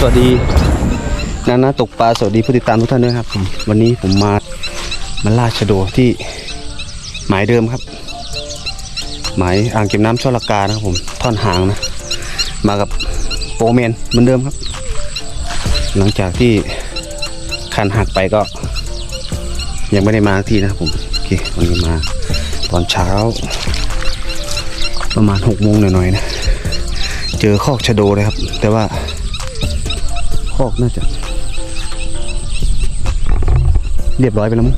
สวัสดีนานาตกปลาสวัสดีผู้ติดตามทุกท่านด้วยครับผมวันนี้ผมมามาล่าชะโดที่หมายเดิมครับ หมายอ่างเก็บน้ำช่อละกานะครับผมท่อนหางนะ มากับโปรเมนเหมือนเดิมครับ หลังจากที่คันหักไปก็ ยังไม่ได้มาทีนะครับผมโอเควันนี้มาตอนเช้า ประมาณหกโมงหน่อยๆนะ เจอคอกชะโดเลยครับ แต่ว่า คอกน่าจะ เรียบร้อยไปแล้วมั้ง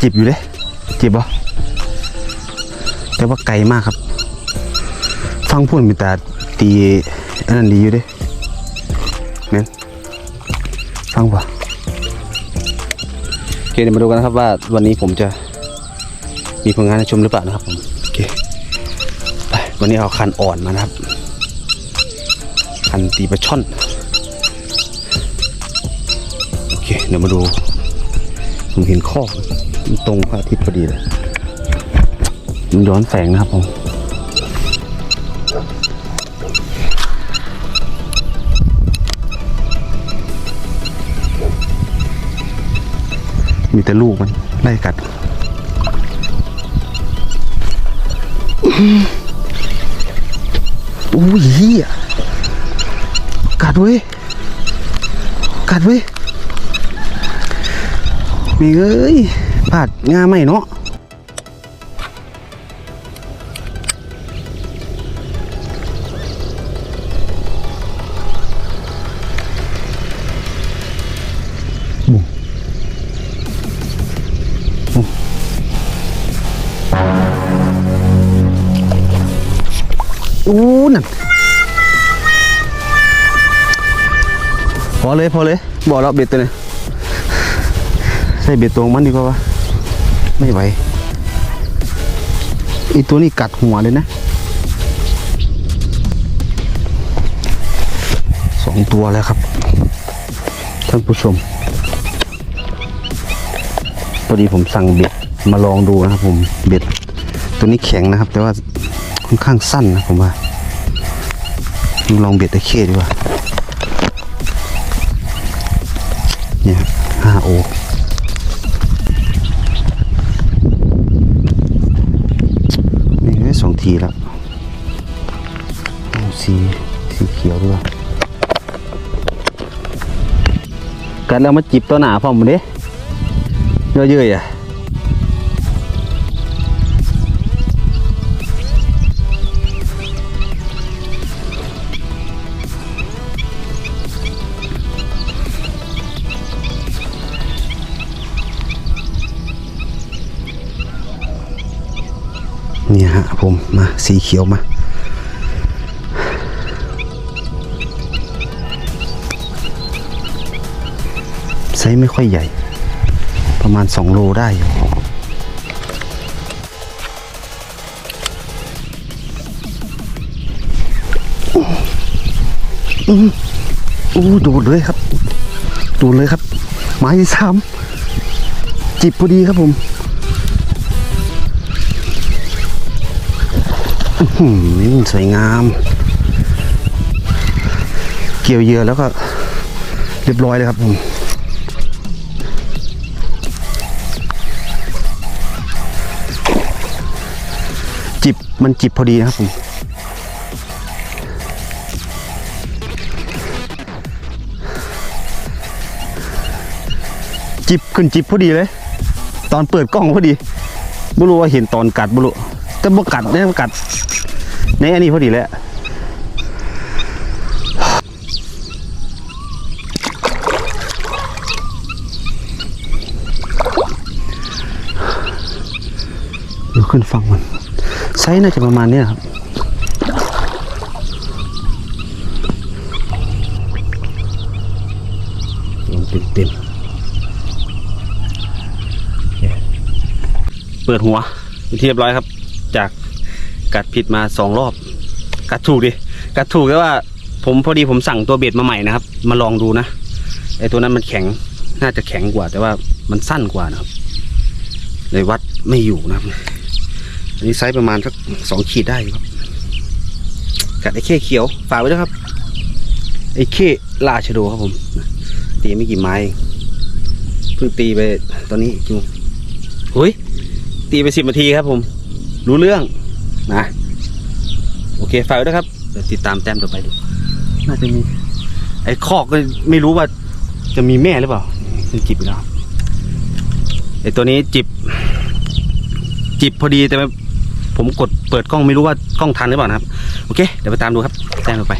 จิบอยู่เลย จิบบ่แต่ว่าไกลมากครับ ฟังพูดมีแต่ตีอันนั้นดีอยู่ด้เน่นฟังป่ะโอเคเดี๋ยวมาดูกันนะครับว่าวันนี้ผมจะมีผลงานให้ชมหรือเปล่านะครับผมโอเควันนี้เอาคันอ่อนมานะครับ คันตีปลาช่อน โอเค เดี๋ยวมาดู ผมเห็นข้อมันตรงพระอาทิตย์พอดีเลยมันย้อนแสงนะครับผมมีแต่ลูกมันไล่กัดอู้ยเหี้ย ดเว้ย กัดเว้ยมีเอ้ยผาดงาไม่เนาะ พอเลยพอเลยบอกแล้วเบ็ดตัวนี้ใส่เบ็ดตัวของมันดีกว่าวะไม่ไหวไอตัวนี้กัดหัวเลยนะสองตัวแล้วครับ ท่านผู้ชมพอดีผมสั่งเบ็ดมาลองดูนะครับผมเบ็ดตัวนี้แข็งนะครับ แต่ว่าค่อนข้างสั้นนะผมว่าลองเบ็ดตะเข้ดีกว่า เนี่ยห้าโอนี่ได้สองทีแล้วสีสีเขียวด้วยกันแล้วมาจิบตัวหนาพร้อมมันเด้เยอะๆอะ เนี่ยฮะผมมาสีเขียวมาไซส์ไม่ค่อยใหญ่ ประมาณ 2 โลได้อู้ดูดเลยครับ ดูดเลยครับ ไม้ที่สามจิบพอดีครับผม สวยงาม เกี่ยวเหยื่อแล้วก็เรียบร้อยเลยครับผมจิบมันจิบพอดีนะครับผมจิบขึ้นจิบพอดีเลย ตอนเปิดกล้องพอดีไม่รู้ว่าเห็นตอนกัดไม่รู้แต่บ่กัดเนี่ยกัด ในอันนี้พอดีแหละดูขึ้นฟังมันไซส์น่าจะประมาณเนี้ยครับลงเต็มๆเปิดหัวเป็นที่เรียบร้อยครับ จาก กัดผิดมาสองรอบ กัดถูกดิ กัดถูกแต่ว่า ผมพอดีผมสั่งตัวเบ็ดมาใหม่นะครับ มาลองดูนะไอตัวนั้นมันแข็ง น่าจะแข็งกว่า แต่ว่ามันสั้นกว่านะครับ เลยวัดไม่อยู่นะครับ อันนี้ไซส์ประมาณสักสองขีดได้ครับ กัดไอ้เข้เขียว ฝากไว้ด้วยครับ ไอ้เข้ราชโดครับผม ตีไม่กี่ไม้เพิ่งตีไปตอนนี้จูเฮ้ยตีไปสิบนาทีครับผม รู้เรื่อง นะโอเคฝากไว้ด้วยครับเดี๋ยวติดตามแต้มต่อไปดูน่าจะมี ไอ้คอกก็ไม่รู้ว่าจะมีแม่หรือเปล่ามันจิบอีกแล้วไอ้ตัวนี้จิบ จิบพอดีแต่ว่าผมกดเปิดกล้องไม่รู้ว่ากล้องทันหรือเปล่านะครับ โอเค เดี๋ยวไปตามดูครับแต้มต่อไป